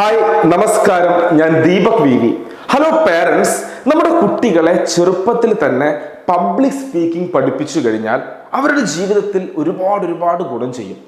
Hi നമസ്കാരം. ഞാൻ Deepak V V hello parents നമ്മുടെ കുട്ടികളെ ചെറുപ്പത്തിൽ തന്നെ പബ്ലിക് സ്പീക്കിംഗ് പഠിപ്പിച്ചു കഴിഞ്ഞാൽ അവരുടെ ജീവിതത്തിൽ ഒരുപാട് ഒരുപാട് ഗുണം ചെയ്യും.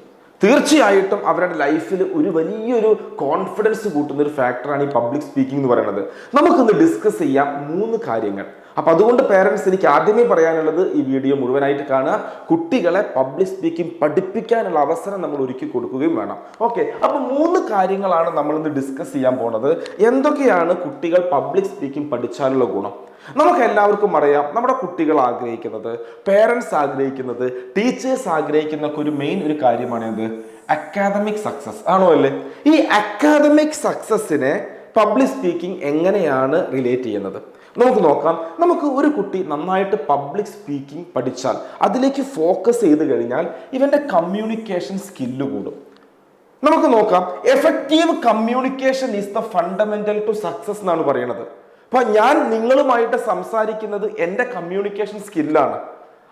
തീർച്ചയായിട്ടും അവരുടെ ലൈഫിൽ ഒരു വലിയൊരു കോൺഫിഡൻസ് കൂട്ടുന്ന ഒരു ഫാക്ടറാണ് ഈ പബ്ലിക് സ്പീക്കിംഗ് എന്ന് പറയുന്നത്. നമുക്കൊന്ന് ഡിസ്കസ് ചെയ്യാം മൂന്ന് കാര്യങ്ങൾ. അപ്പൊ അതുകൊണ്ട് പേരൻസ് എനിക്ക് ആദ്യമേ പറയാനുള്ളത് ഈ വീഡിയോ മുഴുവനായിട്ട് കാണുക. കുട്ടികളെ പബ്ലിക് സ്പീക്കിംഗ് പഠിപ്പിക്കാനുള്ള അവസരം നമ്മൾ ഒരുക്കി കൊടുക്കുകയും വേണം. ഓക്കെ അപ്പൊ മൂന്ന് കാര്യങ്ങളാണ് നമ്മൾ ഇന്ന് ഡിസ്കസ് ചെയ്യാൻ പോണത്. എന്തൊക്കെയാണ് കുട്ടികൾ പബ്ലിക് സ്പീക്കിംഗ് പഠിച്ചാലുള്ള ഗുണം? നമുക്ക് എല്ലാവർക്കും അറിയാം നമ്മുടെ കുട്ടികൾ ആഗ്രഹിക്കുന്നത് പേരൻസ് ആഗ്രഹിക്കുന്നത് ടീച്ചേഴ്സ് ആഗ്രഹിക്കുന്ന ഒരു മെയിൻ ഒരു കാര്യമാണ് എന്ത്? അക്കാദമിക് സക്സസ് ആണോ അല്ലേ? ഈ അക്കാദമിക് സക്സസിനെ പബ്ലിക് സ്പീക്കിംഗ് എങ്ങനെയാണ് റിലേറ്റ് ചെയ്യുന്നത്? നമുക്ക് നോക്കാം. നമുക്ക് ഒരു കുട്ടി നന്നായിട്ട് പബ്ലിക് സ്പീക്കിംഗ് പഠിച്ചാൽ അതിലേക്ക് ഫോക്കസ് ചെയ്ത് കഴിഞ്ഞാൽ ഇവന്റെ കമ്മ്യൂണിക്കേഷൻ സ്കില്ല് കൂടും. നമുക്ക് നോക്കാം. Effective communication is the fundamental to success എന്നാണ് പറയുന്നത്. അപ്പൊ ഞാൻ നിങ്ങളുമായിട്ട് സംസാരിക്കുന്നത് എന്റെ കമ്മ്യൂണിക്കേഷൻ സ്കില്ലാണ്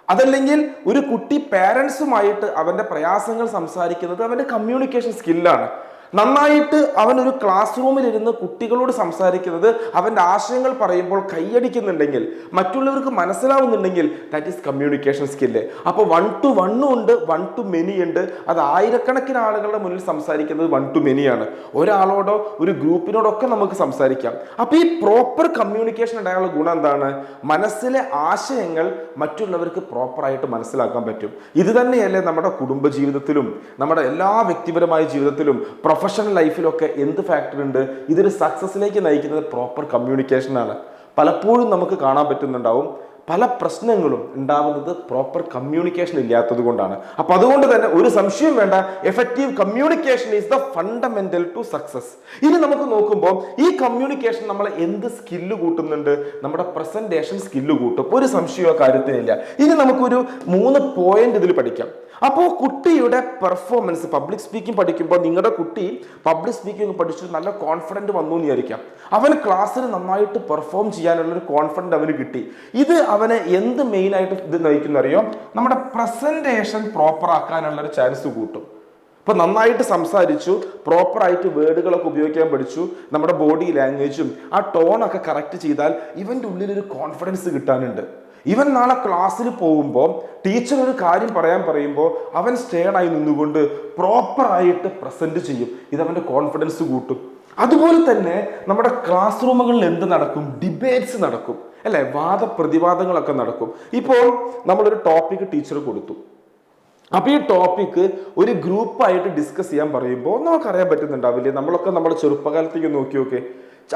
അതല്ലെങ്കിൽ ഒരു കുട്ടി പേരൻസുമായിട്ട് അവന്റെ പ്രയാസങ്ങൾ സംസാരിക്കുന്നത് അവന്റെ കമ്മ്യൂണിക്കേഷൻ സ്കില്ലാണ് നന്നായിട്ട് അവൻ ഒരു ക്ലാസ് റൂമിൽ ഇരുന്ന് കുട്ടികളോട് സംസാരിക്കുന്നത് അവന്റെ ആശയങ്ങൾ പറയുമ്പോൾ കൈയടിക്കുന്നുണ്ടെങ്കിൽ മറ്റുള്ളവർക്ക് മനസ്സിലാവുന്നുണ്ടെങ്കിൽ ദാറ്റ് ഈസ് കമ്മ്യൂണിക്കേഷൻ സ്കില്ല് അപ്പോൾ വൺ ടു വണ്ണും ഉണ്ട് വൺ ടു മെനി ഉണ്ട്. അത് ആയിരക്കണക്കിന് ആളുകളുടെ മുന്നിൽ സംസാരിക്കുന്നത് വൺ ടു മെനിയാണ് ഒരാളോടോ ഒരു ഗ്രൂപ്പിനോടൊക്കെ നമുക്ക് സംസാരിക്കാം. അപ്പോൾ ഈ പ്രോപ്പർ കമ്മ്യൂണിക്കേഷൻ ഉണ്ടായുള്ള ഗുണം എന്താണ്? മനസ്സിലെ ആശയങ്ങൾ മറ്റുള്ളവർക്ക് പ്രോപ്പറായിട്ട് മനസ്സിലാക്കാൻ പറ്റും. ഇത് തന്നെയല്ലേ നമ്മുടെ കുടുംബ ജീവിതത്തിലും നമ്മുടെ എല്ലാ വ്യക്തിപരമായ ജീവിതത്തിലും പ്രൊഫഷണൽ ലൈഫിലൊക്കെ എന്ത് ഫാക്ടർ ഉണ്ട്? ഇതൊരു സക്സസ്സിലേക്ക് നയിക്കുന്നത് പ്രോപ്പർ കമ്മ്യൂണിക്കേഷനാണ് പലപ്പോഴും നമുക്ക് കാണാൻ പറ്റുന്നുണ്ടാവും പല പ്രശ്നങ്ങളും ഉണ്ടാവുന്നത് പ്രോപ്പർ കമ്മ്യൂണിക്കേഷൻ ഇല്ലാത്തത് കൊണ്ടാണ്. അപ്പൊ അതുകൊണ്ട് തന്നെ ഒരു സംശയം വേണ്ട. Effective communication is the fundamental to success ഇനി നമുക്ക് നോക്കുമ്പോൾ ഈ കമ്മ്യൂണിക്കേഷൻ നമ്മൾ എന്ത് സ്കില്ല് കൂട്ടുന്നുണ്ട്? നമ്മുടെ പ്രസന്റേഷൻ സ്കില്ല് കൂട്ടും. ഒരു സംശയമോ കാര്യത്തിനില്ല ഇനി നമുക്കൊരു മൂന്ന് പോയിന്റ് ഇതിൽ പഠിക്കാം. അപ്പോൾ കുട്ടിയുടെ പെർഫോമൻസ് പബ്ലിക് സ്പീക്കിംഗ് പഠിക്കുമ്പോൾ നിങ്ങളുടെ കുട്ടി പബ്ലിക് സ്പീക്കിംഗ് പഠിച്ചു നല്ല കോൺഫിഡന്റ് വന്നു എന്ന് വിചാരിക്കാം. അവൻ ക്ലാസ്സിൽ നന്നായിട്ട് പെർഫോം ചെയ്യാനുള്ള ഒരു കോൺഫിഡന്റ് അവന് കിട്ടി. ഇത് അവനെ എന്ത് മെയിനായിട്ട് ഇത് നയിക്കുന്ന അറിയോ നമ്മുടെ പ്രസന്റേഷൻ പ്രോപ്പർ ആക്കാനുള്ള ഒരു ചാൻസ് കൂട്ടും. ഇപ്പൊ നന്നായിട്ട് സംസാരിച്ചു പ്രോപ്പറായിട്ട് വേർഡുകളൊക്കെ ഉപയോഗിക്കാൻ പഠിച്ചു നമ്മുടെ ബോഡി ലാംഗ്വേജും ആ ടോണൊക്കെ കറക്റ്റ് ചെയ്താൽ ഇവന്റെ ഉള്ളിൽ ഒരു കോൺഫിഡൻസ് കിട്ടാനുണ്ട്. ഇവൻ നാളെ ക്ലാസ്സിൽ പോകുമ്പോൾ ടീച്ചർ ഒരു കാര്യം പറയാൻ പറയുമ്പോൾ അവൻ സ്റ്റേഡായി നിന്നുകൊണ്ട് പ്രോപ്പറായിട്ട് പ്രസന്റ് ചെയ്യും. ഇത് അവന്റെ കോൺഫിഡൻസ് കൂട്ടും. അതുപോലെ തന്നെ നമ്മുടെ ക്ലാസ് റൂമുകളിൽ എന്ത് നടക്കും? ഡിബേറ്റ്സ് നടക്കും. അല്ലെ? വാദപ്രതിവാദങ്ങളൊക്കെ നടക്കും. ഇപ്പോൾ നമ്മളൊരു ടോപ്പിക് ടീച്ചർ കൊടുത്തു. അപ്പോൾ ഈ ടോപ്പിക്ക് ഒരു ഗ്രൂപ്പായിട്ട് ഡിസ്കസ് ചെയ്യാൻ പറയുമ്പോൾ നമുക്കറിയാൻ പറ്റുന്നുണ്ടാവില്ലേ? നമ്മളൊക്കെ നമ്മുടെ ചെറുപ്പകാലത്തേക്ക് നോക്കി നോക്കെ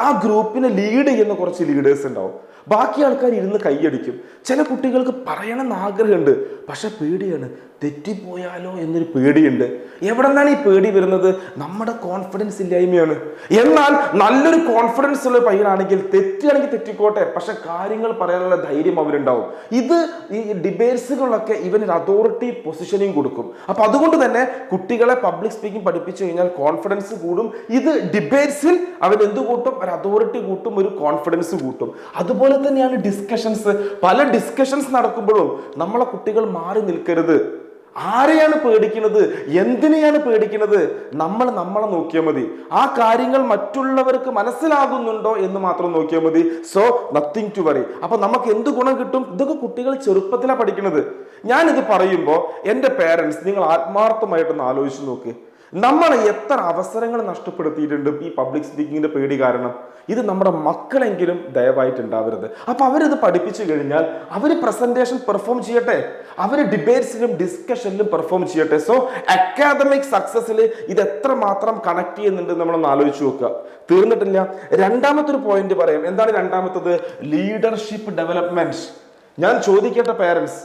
ആ ഗ്രൂപ്പിനെ ലീഡ് ചെയ്യുന്ന കുറച്ച് ലീഡേഴ്സ് ഉണ്ടാവും. ബാക്കി ആൾക്കാർ ഇരുന്ന് കൈയടിക്കും. ചില കുട്ടികൾക്ക് പറയണമെന്ന് ആഗ്രഹമുണ്ട് പക്ഷെ പേടിയാണ്. തെറ്റിപ്പോയാലോ എന്നൊരു പേടിയുണ്ട്. എവിടെ നിന്നാണ് ഈ പേടി വരുന്നത്? നമ്മുടെ കോൺഫിഡൻസ് ഇല്ലായ്മയാണ്. എന്നാൽ നല്ലൊരു കോൺഫിഡൻസ് ഉള്ള പയ്യനാണെങ്കിൽ തെറ്റിയാണെങ്കിൽ തെറ്റിക്കോട്ടെ. പക്ഷെ കാര്യങ്ങൾ പറയാനുള്ള ധൈര്യം അവരുണ്ടാവും ഇത് ഈ ഡിബേറ്റ്സുകളൊക്കെ ഇവനൊരു അതോറിറ്റി പൊസിഷനിങ് കൊടുക്കും. അപ്പൊ അതുകൊണ്ട് തന്നെ കുട്ടികളെ പബ്ലിക് സ്പീക്കിംഗ് പഠിപ്പിച്ചു കഴിഞ്ഞാൽ കോൺഫിഡൻസ് കൂടും. ഇത് ഡിബേറ്റ്സിൽ അവൻ എന്ത് കൂട്ടും? ഒരു അതോറിറ്റി കൂട്ടും ഒരു കോൺഫിഡൻസ് കൂട്ടും. അതുപോലെ തന്നെയാണ് ഡിസ്കഷൻസ് പല ഡിസ്കഷൻസ് നടക്കുമ്പോഴും നമ്മളെ കുട്ടികൾ മാറി നിൽക്കരുത്. ആരെയാണ് പേടിക്കുന്നത്? എന്തിനെയാണ് പേടിക്കുന്നത്? നമ്മൾ നമ്മളെ നോക്കിയാൽ മതി. ആ കാര്യങ്ങൾ മറ്റുള്ളവർക്ക് മനസ്സിലാകുന്നുണ്ടോ എന്ന് മാത്രം നോക്കിയാൽ മതി. സോ നത്തിങ് ടു വറി അപ്പൊ നമുക്ക് എന്ത് ഗുണം കിട്ടും? ഇതൊക്കെ കുട്ടികൾ ചെറുപ്പത്തിലാണ് പഠിക്കുന്നത്. ഞാനിത് പറയുമ്പോൾ എന്റെ പേരൻസ് നിങ്ങൾ ആത്മാർത്ഥമായിട്ടൊന്ന് ആലോചിച്ച് നോക്ക്. നമ്മൾ എത്ര അവസരങ്ങൾ നഷ്ടപ്പെടുത്തിയിട്ടുണ്ട് ഈ പബ്ലിക് സ്പീക്കിങ്ങിന്റെ പേടി കാരണം? ഇത് നമ്മുടെ മക്കളെങ്കിലും ദയവായിട്ടുണ്ടാവരുത്. അപ്പൊ അവരിത് പഠിപ്പിച്ചു കഴിഞ്ഞാൽ അവർ പ്രസന്റേഷൻ പെർഫോം ചെയ്യട്ടെ. അവർ ഡിബേറ്റ്സിലും ഡിസ്കഷനിലും പെർഫോം ചെയ്യട്ടെ. സോ അക്കാദമിക് സക്സസിൽ ഇത് എത്ര മാത്രം കണക്ട് ചെയ്യുന്നുണ്ട് നമ്മളൊന്ന് ആലോചിച്ച് നോക്കുക. തീർന്നിട്ടില്ല. രണ്ടാമത്തെ ഒരു പോയിന്റ് പറയാം. എന്താണ് രണ്ടാമത്തത്? ലീഡർഷിപ്പ് ഡെവലപ്മെന്റ് ഞാൻ ചോദിക്കട്ടെ പേരൻസ്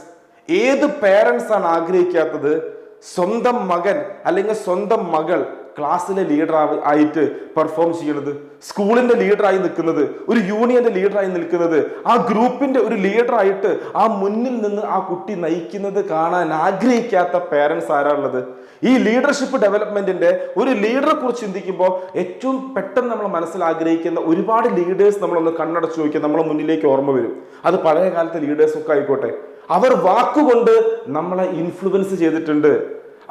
ഏത് പേരൻസ് ആണ് ആഗ്രഹിക്കാത്തത്? സ്വന്തം മകൻ അല്ലെങ്കിൽ സ്വന്തം മകൾ ക്ലാസ്സിലെ ലീഡർ ആയിട്ട് പെർഫോം ചെയ്യുന്നത് സ്കൂളിന്റെ ലീഡറായി നിൽക്കുന്നത് ഒരു യൂണിയന്റെ ലീഡറായി നിൽക്കുന്നത് ആ ഗ്രൂപ്പിന്റെ ഒരു ലീഡറായിട്ട് ആ മുന്നിൽ നിന്ന് ആ കുട്ടി നയിക്കുന്നത് കാണാൻ ആഗ്രഹിക്കാത്ത പേരൻസ് ആരാണുള്ളത്? ഈ ലീഡർഷിപ്പ് ഡെവലപ്മെന്റിന്റെ ഒരു ലീഡറെ കുറിച്ച് ചിന്തിക്കുമ്പോൾ ഏറ്റവും പെട്ടെന്ന് നമ്മൾ മനസ്സിൽ ആഗ്രഹിക്കുന്ന ഒരുപാട് ലീഡേഴ്സ് നമ്മളൊന്ന് കണ്ണടച്ചു നോക്കിയാൽ നമ്മളെ മുന്നിലേക്ക് ഓർമ്മ വരും. അത് പഴയ കാലത്തെ ലീഡേഴ്സ് ഒക്കെ ആയിക്കോട്ടെ. അവർ വാക്കുകൊണ്ട് നമ്മളെ ഇൻഫ്ലുവൻസ് ചെയ്തിട്ടുണ്ട്.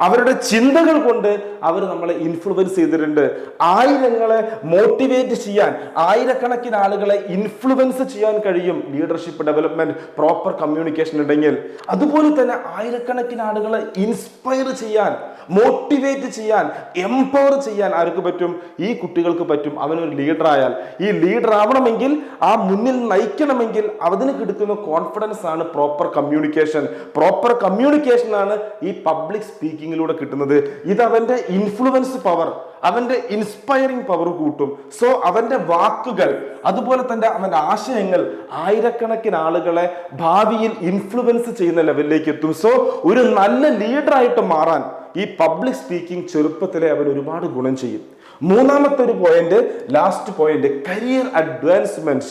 അവരുടെ ചിന്തകൾ കൊണ്ട് അവർ നമ്മളെ ഇൻഫ്ലുവൻസ് ചെയ്തിട്ടുണ്ട്. ആയിരങ്ങളെ മോട്ടിവേറ്റ് ചെയ്യാൻ ആയിരക്കണക്കിന് ആളുകളെ ഇൻഫ്ലുവൻസ് ചെയ്യാൻ കഴിയും ലീഡർഷിപ്പ് ഡെവലപ്മെന്റ് പ്രോപ്പർ കമ്മ്യൂണിക്കേഷൻ ഉണ്ടെങ്കിൽ അതുപോലെ തന്നെ ആയിരക്കണക്കിന് ആളുകളെ ഇൻസ്പയർ ചെയ്യാൻ മോട്ടിവേറ്റ് ചെയ്യാൻ എംപവർ ചെയ്യാൻ ആർക്ക് പറ്റും? ഈ കുട്ടികൾക്ക് പറ്റും. അവനൊരു ലീഡർ ആയാൽ. ഈ ലീഡർ ആവണമെങ്കിൽ ആ മുന്നിൽ നയിക്കണമെങ്കിൽ അതിന് കിടക്കുന്ന കോൺഫിഡൻസ് ആണ് പ്രോപ്പർ കമ്മ്യൂണിക്കേഷൻ പ്രോപ്പർ കമ്മ്യൂണിക്കേഷൻ ആണ് ഈ പബ്ലിക് സ്പീക്കിങ്ങിലൂടെ കിട്ടുന്നത്. ഇത് അവന്റെ ഇൻഫ്ലുവൻസ് പവർ അവന്റെ ഇൻസ്പയറിംഗ് പവർ കൂട്ടും. സോ അവന്റെ വാക്കുകൾ അതുപോലെ തന്നെ അവന്റെ ആശയങ്ങൾ ആയിരക്കണക്കിന് ആളുകളെ ഭാവിയിൽ ഇൻഫ്ലുവൻസ് ചെയ്യുന്ന ലെവലിലേക്ക് എത്തും. സോ ഒരു നല്ല ലീഡറായിട്ട് മാറാൻ ഈ പബ്ലിക് സ്പീക്കിംഗ് ചെറുപ്പത്തിലെ അവൻ ഒരുപാട് ഗുണം ചെയ്യും. മൂന്നാമത്തെ ഒരു point last point career advancement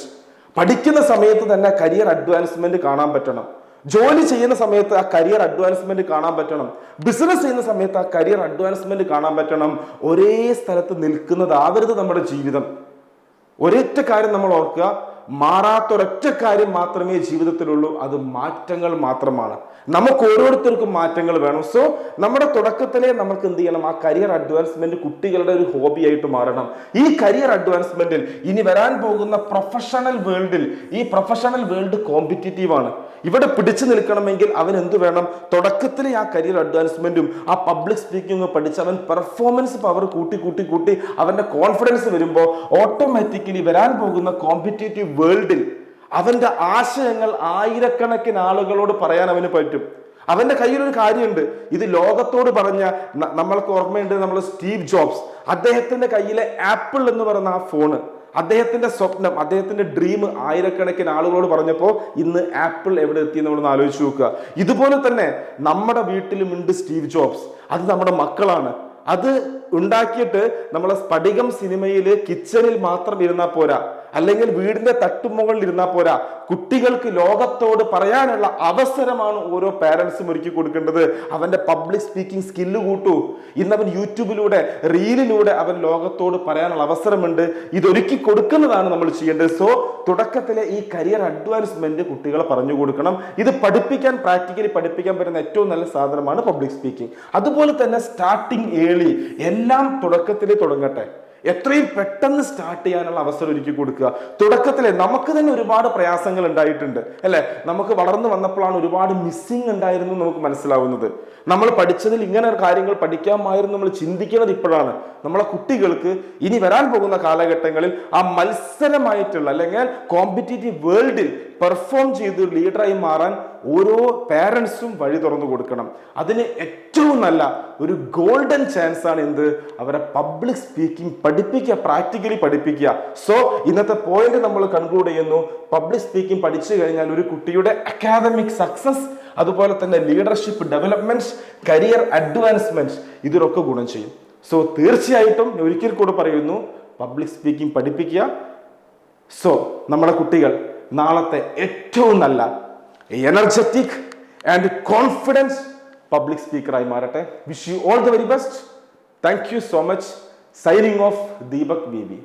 പഠിക്കുന്ന സമയത്ത് തന്നെ കരിയർ അഡ്വാൻസ്മെന്റ് കാണാൻ പറ്റണം. ജോലി ചെയ്യുന്ന സമയത്ത് ആ കരിയർ അഡ്വാൻസ്മെന്റ് കാണാൻ പറ്റണം. ബിസിനസ് ചെയ്യുന്ന സമയത്ത് ആ കരിയർ അഡ്വാൻസ്മെന്റ് കാണാൻ പറ്റണം. ഒരേ സ്ഥലത്ത് നിൽക്കുന്നതാവരുത് നമ്മുടെ ജീവിതം. ഒരേറ്റ കാര്യം നമ്മൾ ഓർക്കുക മാറാത്തൊരൊറ്റ കാര്യം മാത്രമേ ജീവിതത്തിലുള്ളൂ. അത് മാറ്റങ്ങൾ മാത്രമാണ്. നമുക്ക് ഓരോരുത്തർക്കും മാറ്റങ്ങൾ വേണം. സോ നമ്മുടെ തുടക്കത്തിലെ നമുക്ക് എന്ത് ചെയ്യണം? ആ കരിയർ അഡ്വാൻസ്മെന്റ് കുട്ടികളുടെ ഒരു ഹോബി ആയിട്ട് മാറണം. ഈ കരിയർ അഡ്വാൻസ്മെന്റിൽ ഇനി വരാൻ പോകുന്ന പ്രൊഫഷണൽ വേൾഡിൽ ഈ പ്രൊഫഷണൽ വേൾഡ് കോമ്പറ്റീറ്റീവ് ആണ്. ഇവിടെ പിടിച്ചു നിൽക്കണമെങ്കിൽ അവൻ എന്ത് വേണം? തുടക്കത്തിലെ ആ കരിയർ അഡ്വാൻസ്മെന്റും ആ പബ്ലിക് സ്പീക്കിംഗ് പഠിച്ച് അവൻ പെർഫോമൻസ് പവർ കൂട്ടി കൂട്ടി കൂട്ടി അവന്റെ കോൺഫിഡൻസ് വരുമ്പോൾ ഓട്ടോമാറ്റിക്കലി വരാൻ പോകുന്ന കോമ്പറ്റേറ്റീവ് വേൾഡിൽ അവന്റെ ആശയങ്ങൾ ആയിരക്കണക്കിന് ആളുകളോട് പറയാൻ അവന് പറ്റും. അവന്റെ കയ്യിൽ ഒരു കാര്യമുണ്ട്. ഇത് ലോകത്തോട് പറഞ്ഞ നമ്മൾക്ക് ഓർമ്മയുണ്ട് നമ്മൾ സ്റ്റീവ് ജോബ്സ്. അദ്ദേഹത്തിന്റെ കയ്യിലെ ആപ്പിൾ എന്ന് പറയുന്ന ആ ഫോണ്. അദ്ദേഹത്തിന്റെ സ്വപ്നം അദ്ദേഹത്തിന്റെ ഡ്രീം ആയിരക്കണക്കിന് ആളുകളോട് പറഞ്ഞപ്പോൾ ഇന്ന് ആപ്പിൾ എവിടെ എത്തി നമ്മളൊന്ന് ആലോചിച്ച് നോക്കുക. ഇതുപോലെ തന്നെ നമ്മുടെ വീട്ടിലും ഉണ്ട് സ്റ്റീവ് ജോബ്സ്. അത് നമ്മുടെ മക്കളാണ്. അത് ഉണ്ടാക്കിയിട്ട് നമ്മളെ സ്ഫടികം സിനിമയിൽ കിച്ചണിൽ മാത്രം ഇരുന്നാൽ പോരാ. അല്ലെങ്കിൽ വീടിന്റെ തട്ടുമുകളിൽ ഇരുന്നാൽ പോരാ. കുട്ടികൾക്ക് ലോകത്തോട് പറയാനുള്ള അവസരമാണ് ഓരോ പാരൻസും ഒരുക്കി കൊടുക്കേണ്ടത്. അവന്റെ പബ്ലിക് സ്പീക്കിംഗ് സ്കില്ല് കൂട്ടൂ. ഇന്ന് അവൻ യൂട്യൂബിലൂടെ റീലിലൂടെ അവൻ ലോകത്തോട് പറയാനുള്ള അവസരമുണ്ട്. ഇതൊരുക്കി കൊടുക്കുന്നതാണ് നമ്മൾ ചെയ്യേണ്ടത്. സോ തുടക്കത്തിലെ ഈ കരിയർ അഡ്വാൻസ്മെന്റ് കുട്ടികളെ പറഞ്ഞു കൊടുക്കണം. ഇത് പഠിപ്പിക്കാൻ പ്രാക്ടിക്കലി പഠിപ്പിക്കാൻ പറ്റുന്ന ഏറ്റവും നല്ല സാധനമാണ് പബ്ലിക് സ്പീക്കിംഗ് അതുപോലെ തന്നെ സ്റ്റാർട്ടിങ് ഏളി എല്ലാം തുടക്കത്തിൽ തുടങ്ങട്ടെ. എത്രയും പെട്ടെന്ന് സ്റ്റാർട്ട് ചെയ്യാനുള്ള അവസരം ഒരുക്കി കൊടുക്കുക. തുടക്കത്തിലെ നമുക്ക് തന്നെ ഒരുപാട് പ്രയാസങ്ങൾ ഉണ്ടായിട്ടുണ്ട് അല്ലെ? നമുക്ക് വളർന്നു വന്നപ്പോഴാണ് ഒരുപാട് മിസ്സിങ് ഉണ്ടായിരുന്നു നമുക്ക് മനസ്സിലാവുന്നത്. നമ്മൾ പഠിച്ചതിൽ ഇങ്ങനെ കാര്യങ്ങൾ പഠിക്കാമായിരുന്നു നമ്മൾ ചിന്തിക്കുന്നത് ഇപ്പോഴാണ്. നമ്മളെ കുട്ടികൾക്ക് ഇനി വരാൻ പോകുന്ന കാലഘട്ടങ്ങളിൽ ആ മത്സരമായിട്ടുള്ള അല്ലെങ്കിൽ കോമ്പറ്റേറ്റീവ് വേൾഡിൽ പെർഫോം ചെയ്ത് ലീഡറായി മാറാൻ ഓരോ പാരൻസും വഴി തുറന്നു കൊടുക്കണം. അതിന് ഏറ്റവും നല്ല ഒരു ഗോൾഡൻ ചാൻസ് ആണ് എന്ത്? അവരെ പബ്ലിക് സ്പീക്കിംഗ് പഠിപ്പിക്കുക പ്രാക്ടിക്കലി പഠിപ്പിക്കുക. സോ ഇന്നത്തെ പോയിന്റ് നമ്മൾ കൺക്ലൂഡ് ചെയ്യുന്നു. പബ്ലിക് സ്പീക്കിംഗ് പഠിച്ചു കഴിഞ്ഞാൽ ഒരു കുട്ടിയുടെ അക്കാദമിക് സക്സസ് അതുപോലെ തന്നെ ലീഡർഷിപ്പ് ഡെവലപ്മെന്റ് കരിയർ അഡ്വാൻസ്മെന്റ് ഇതിലൊക്കെ ഗുണം ചെയ്യും. സോ തീർച്ചയായിട്ടും ഒരിക്കൽ കൂടെ പറയുന്നു പബ്ലിക് സ്പീക്കിംഗ് പഠിപ്പിക്കുക. സോ നമ്മുടെ കുട്ടികൾ നാളത്തെ ഏറ്റവും നല്ല എനർജറ്റിക് ആൻഡ് കോൺഫിഡൻസ് പബ്ലിക് സ്പീക്കറായി മാറട്ടെ. Wish you all the very best thank you so much signing off Deepak B